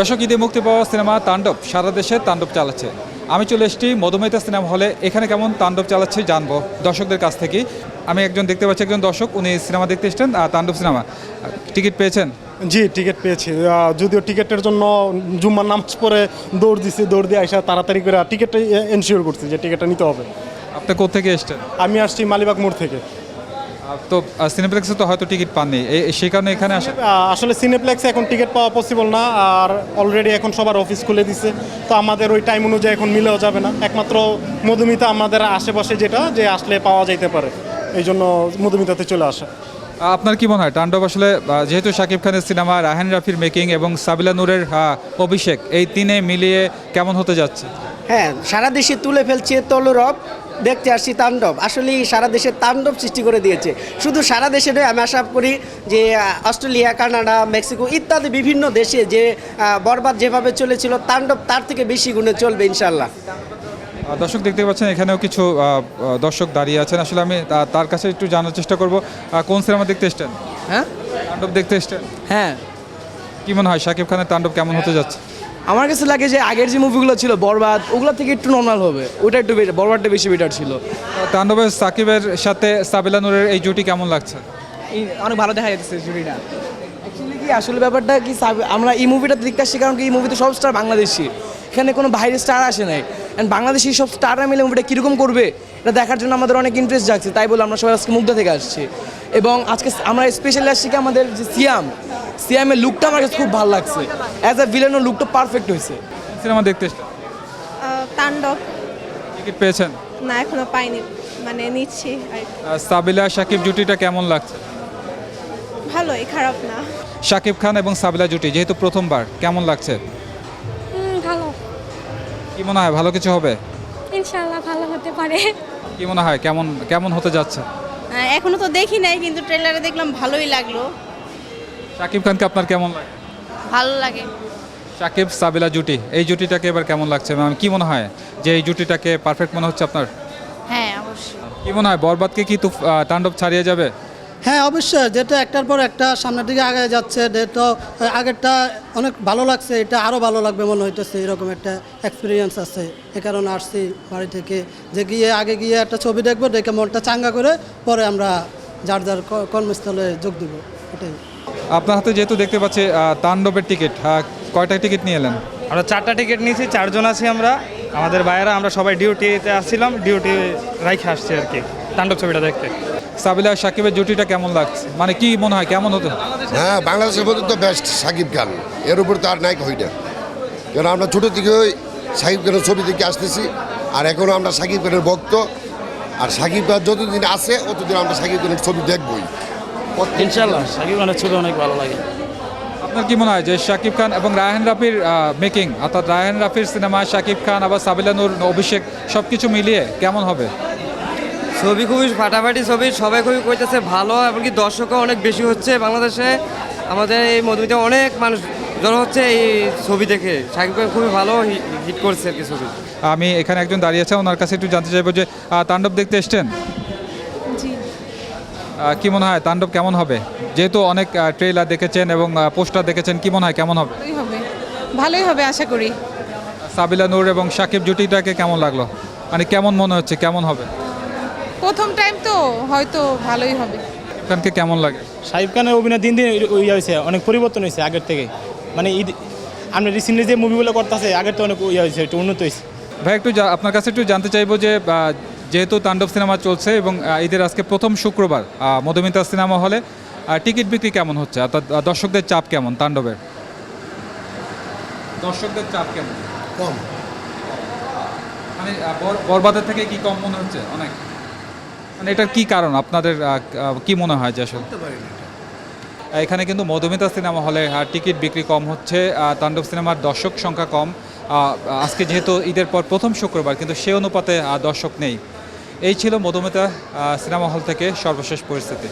দর্শক ঈদে মুক্তি পাওয়া সিনেমা তাণ্ডব সারা দেশে তাণ্ডব চালাচ্ছে। আমি চলে এসেছি মধুমিতা সিনেমা হলে। এখানে কেমন তাণ্ডব চালাচ্ছে জানব দর্শকদের কাছ থেকে। আমি একজন দেখতে পাচ্ছি একজন দর্শক উনি সিনেমা দেখতে এসেছেন তাণ্ডব সিনেমা। টিকিট পেয়েছেন? জি টিকিট পেয়েছি। যদিও টিকিটের জন্য জুম্মার নামাজ পরে দৌড় দিছি দৌড় দিয়ে আসা তাড়াতাড়ি করে টিকিটটা এনশিওর করছি যে টিকিটটা নিতে হবে। আপনি কোথেকে এসেছেন? আমি আসছি মালিবাগ মোড় থেকে। তো সিনেপ্লেক্সে তো হয়তো টিকিট পাননি। সেই কারণে এখানে আসলে সিনেপ্লেক্সে এখন টিকিট পাওয়া পসিবল না আর অলরেডি এখন সবার অফিস খুলে দিছে। তো আমাদের ওই টাইম অনুযায়ী এখন মিলেও যাবে না। একমাত্র মধুমিতা আমাদের আশেপাশে যেটা যে আসলে পাওয়া যাইতে পারে। এই জন্য মধুমিতাতে চলে আসা। আপনার কি মনে হয়? তাণ্ডব আসলে যেহেতু শাকিব খানের সিনেমা রাহান রাফির মেকিং এবং সাবিলা নূরের অভিষেক এই তিনে মিলিয়ে কেমন হতে যাচ্ছে? হ্যাঁ সারা দেশে তুলে ফেলছে তলুরব। দেখতে আসছি তাণ্ডব। আসলে সারা দেশে তাণ্ডব সৃষ্টি করে দিয়েছে। শুধু সারা দেশে নয় আমি আশা করি যে অস্ট্রেলিয়া কানাডা মেক্সিকো ইত্যাদি বিভিন্ন দেশে যে বরবাদ যেভাবে চলেছিল তাণ্ডব তার থেকে বেশি গুণে চলবে ইনশাল্লাহ দর্শক দেখতে পাচ্ছেন এখানেও কিছু দর্শক দাঁড়িয়ে আছেন। আসলে আমি তার কাছে একটু জানার চেষ্টা করব। কোন সিনেমা দেখতে এসছেন? হ্যাঁ? তাণ্ডব দেখতে এসছেন? হ্যাঁ। কি মনে হয় শাকিব খানের তাণ্ডব কেমন হতে যাচ্ছে? আমার কাছে লাগে যে আগের যে মুভিগুলো ছিল বরবাদ ওগুলো থেকে একটু নর্মাল হবে। ওটা একটু বেটার বরবাদটা বেশি বেটার ছিল। আহ, তাণ্ডবের সাকিবের সাথে সাবিলা নূরের এই জুটি কেমন লাগছে? অনেক ভালো দেখা যাচ্ছে জুটিটা। অ্যাকচুয়ালি কি আসলে ব্যাপারটা কি সাব- আমরা এই মুভিটা দেখতে আসছি কারণ কি এই মুভিতে সব স্টার বাংলাদেশি। এখানে কোনো বাইরের স্টার আসে নাই। অ্যান্ড বাংলাদেশি সব স্টাররা মিলে মুভিটা কীরকম করবে এটা দেখার জন্য আমাদের অনেক ইন্টারেস্ট জাগছে। তাই বলে আমরা সবাই আজকে মুগ্ধ থেকে আসছি। এবং আজকে আমরা স্পেশালি আসছি কি আমাদের যে সিয়াম সিয়ামের লুকটা আমার কাছে খুব ভালো লাগছে। অ্যাজ আ ভিলেনের লুকটা পারফেক্ট হয়েছে। সিনেমা দেখতে তাণ্ডব। টিকিট পেয়েছেন? না এখনও পাইনি। মানে নিচ্ছি সাবিলা শাকিব জুটিটা কেমন লাগছে? ভালোই খারাপ না। শাকিব খান এবং সাবিলা জুটি যেহেতু প্রথমবার কেমন লাগছে? ভালো। কি মনে হয় ভালো কিছু হবে? ইনশাল্লাহ ভালো হতে পারে। কি মনে হয় কেমন কেমন হতে যাচ্ছে? এখনও তো দেখি নাই কিন্তু ট্রেলারে দেখলাম ভালোই লাগল। শাকিব খানকে আপনার কেমন লাগে? ভালো লাগে। শাকিব সাবিলা জুটি এই জুটিটাকে এবার কেমন লাগছে? ম্যাম কি মনে হয় যে এই জুটিটাকে পারফেক্ট মনে হচ্ছে আপনার? হ্যাঁ অবশ্যই। কি মনে হয় বরবাদকে কি তাণ্ডব ছাড়িয়ে যাবে? হ্যাঁ অবশ্যই। যেটা একটার পর একটা সামনের দিকে আগে যাচ্ছে তো আগেরটা অনেক ভালো লাগছে এটা আরও ভালো লাগবে মনে হইতেছে এরকম একটা এক্সপিরিয়েন্স আছে। এ কারণে আসছি বাড়ি থেকে। যে গিয়ে আগে গিয়ে একটা ছবি দেখব দেখে মনটা চাঙ্গা করে পরে আমরা যার যার কর্মস্থলে যোগ দেবো। এটাই। আপনার হাতে যেহেতু দেখতে পাচ্ছি তাণ্ডবের টিকিট কয়টা টিকিট নিয়ে এলেন আমরা চারটা টিকিট নিয়েছি চারজন আছি আমরা। আমাদের বাইরে আমরা সবাই ডিউটিতে আসছিলাম ডিউটি রাইখে আসছি আর কি। তাণ্ডব ছবিটা দেখতে। সাবিলা সাকিবের জুটিটা কেমন লাগছে? মানে কি মনে হয় কেমন হতো? হ্যাঁ বাংলাদেশের মধ্যে তো বেস্ট সাকিব খান। এর উপর তো আর নায়ক হই না। কেন আমরা ছোটো থেকে ওই সাকিব খানের ছবি দেখে আসতেছি আর এখনও আমরা সাকিব খানের ভক্ত। আর সাকিব খান যতদিন আছে ততদিন আমরা সাকিব খানের ছবি দেখবই। ইনশাল্লাহ সাকিব খানের ছবি অনেক ভালো লাগে। আপনার কি মনে হয় যে শাকিব খান এবং রায়হান রাফির মেকিং অর্থাৎ রায়হান রাফির সিনেমা শাকিব খান আবার সাবিলানুর অভিষেক সব কিছু মিলিয়ে কেমন হবে? ছবি খুবই ফাটাফাটি ছবি সবাই খুবই কইতেছে ভালো এমনকি দর্শকও অনেক বেশি হচ্ছে বাংলাদেশে। আমাদের এই মধুমিতে অনেক মানুষ জড়ো হচ্ছে এই ছবি দেখে। সাকিব খান খুবই ভালো হিট করছে আর কি ছবি। আমি এখানে একজন দাঁড়িয়ে আছে ওনার কাছে একটু জানতে চাইব যে তাণ্ডব দেখতে এসছেন? জি। কি মনে হয় তাণ্ডব কেমন হবে? যেহেতু অনেক ট্রেলার দেখেছেন এবং পোস্টার দেখেছেন কি মনে হয় কেমন হবে? হবে। ভালোই হবে আশা করি। সাবিলা নূর এবং সাকিব জুটিটাকে কেমন লাগল? মানে কেমন মনে হচ্ছে কেমন হবে? প্রথম টাইম তো হয়তো ভালোই হবে। খানকে কেমন লাগে? সাকিব খানের অভিনয় দিন দিন ইয়ে হয়েছে অনেক পরিবর্তন হয়েছে আগের থেকে। মানে ঈদ আমরা রিসেন্টলি যে মুভিগুলো করতেছে আগের তো অনেক ইয়ে হয়েছে একটু উন্নত হয়েছে। ভাই একটু আপনার কাছে একটু জানতে চাইব যে যেহেতু তাণ্ডব সিনেমা চলছে এবং ঈদের আজকে প্রথম শুক্রবার মধুমিতা সিনেমা হলে টিকিট বিক্রি কেমন হচ্ছে? অর্থাৎ দর্শকদের চাপ কেমন তাণ্ডবের? দর্শকদের চাপ কেমন? কম। মানে বর- বরবাদের থেকে কি কম মনে হচ্ছে? অনেক। মানে এটার কি কারণ? আপনাদের কি মনে হয় যে আসলে? এখানে কিন্তু মধুমিতা সিনেমা হলে টিকিট বিক্রি কম হচ্ছে তাণ্ডব সিনেমার দর্শক সংখ্যা কম। আজকে যেহেতু ঈদের পর প্রথম শুক্রবার কিন্তু সে অনুপাতে দর্শক নেই। এই ছিল মধুমিতা সিনেমা হল থেকে সর্বশেষ পরিস্থিতি।